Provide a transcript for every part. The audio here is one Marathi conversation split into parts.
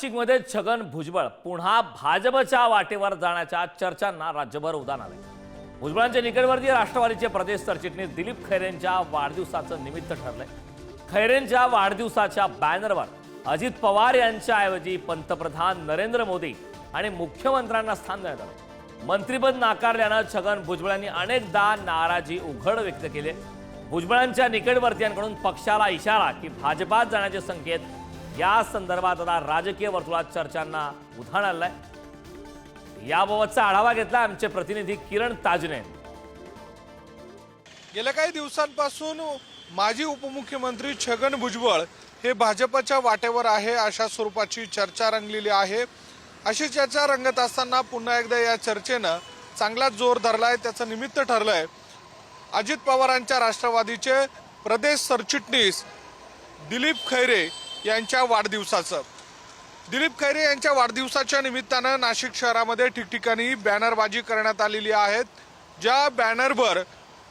नाशिकमध्ये छगन भुजबळ पुन्हा भाजपच्या वाटेवर जाण्याच्या चर्चांना राज्यभर उदाहरण आले भुजबळांचे निकटवर्ती राष्ट्रवादीचे प्रदेश सरचिटणीस दिलीप खैरेंच्या वाढदिवसाचं निमित्त ठरलंय. खैरेंच्या वाढदिवसाच्या बॅनरवर अजित पवार यांच्याऐवजी पंतप्रधान नरेंद्र मोदी आणि मुख्यमंत्र्यांना स्थान देण्यात आलं मंत्रीपद नाकारल्यानं छगन भुजबळांनी अनेकदा नाराजी उघड व्यक्त केली भुजबळांच्या निकटवर्तीयांकडून पक्षाला इशारा की भाजपात जाण्याचे संकेत या संदर्भात आता राजकीय वर्तुळात चर्चांना उधाण आलंय. याबाबतचा आढावा घेतला आमचे प्रतिनिधी किरण ताजने. गेल्या काही दिवसांपासून माजी उपमुख्यमंत्री छगन भुजबळ हे भाजपच्या वाटेवर आहे अशा स्वरूपाची चर्चा रंगलेली आहे. अशी चर्चा रंगत असताना पुन्हा एकदा या चर्चेनं चांगलाच जोर धरलाय त्याचं निमित्त ठरलंय. अजित पवारांच्या राष्ट्रवादीचे प्रदेश सरचिटणीस दिलीप खैरे यांच्या वाढदिवसाचं. दिलीप खैरे यांच्या वाढदिवसाच्या निमित्तानं नाशिक शहरामध्ये ठिकठिकाणी बॅनरबाजी करण्यात आलेली आहेत. ज्या बॅनरवर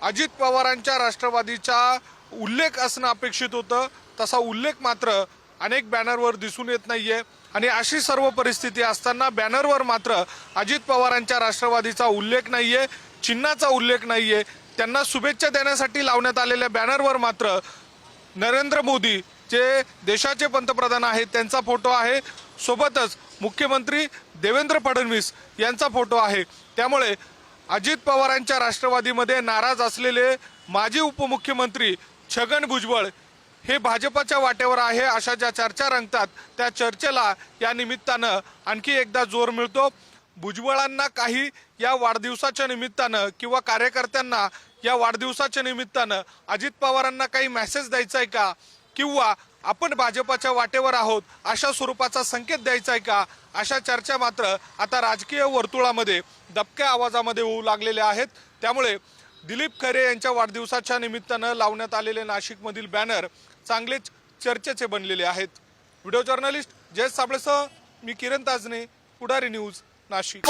अजित पवारांच्या राष्ट्रवादीचा उल्लेख असणं अपेक्षित होतं तसा उल्लेख मात्र अनेक बॅनरवर दिसून येत नाहीये. आणि अशी सर्व परिस्थिती असताना बॅनरवर मात्र अजित पवारांच्या राष्ट्रवादीचा उल्लेख नाहीये चिन्हाचा उल्लेख नाहीये. त्यांना शुभेच्छा देण्यासाठी लावण्यात आलेल्या बॅनरवर मात्र नरेंद्र मोदी जे देशाचे पंतप्रधान आहेत त्यांचा फोटो आहे. सोबतच मुख्यमंत्री देवेंद्र फडणवीस यांचा फोटो आहे. त्यामुळे अजित पवारांच्या राष्ट्रवादीमध्ये नाराज असलेले माजी उपमुख्यमंत्री छगन भुजबळ हे भाजपच्या वाटेवर आहे अशा ज्या चर्चा रंगतात त्या चर्चेला या निमित्तानं आणखी एकदा जोर मिळतो. भुजबळांना काही या वाढदिवसाच्या निमित्तानं किंवा कार्यकर्त्यांना या वाढदिवसाच्या निमित्तानं अजित पवारांना काही मेसेज द्यायचा आहे का? किंवा आपण भाजपाच्या वाटेवर आहोत अशा स्वरूपाचा संकेत द्यायचा आहे का? अशा चर्चा मात्र आता राजकीय वर्तुळामध्ये दबक्या आवाजामध्ये होऊ लागलेल्या आहेत. त्यामुळे दिलीप खरे यांच्या वाढदिवसाच्या निमित्तानं लावण्यात आलेले नाशिकमधील बॅनर चांगलेच चर्चेचे बनलेले आहेत. व्हिडिओ जर्नलिस्ट जयेश साबळेसह मी किरण ताजने पुढारी न्यूज नाशिक.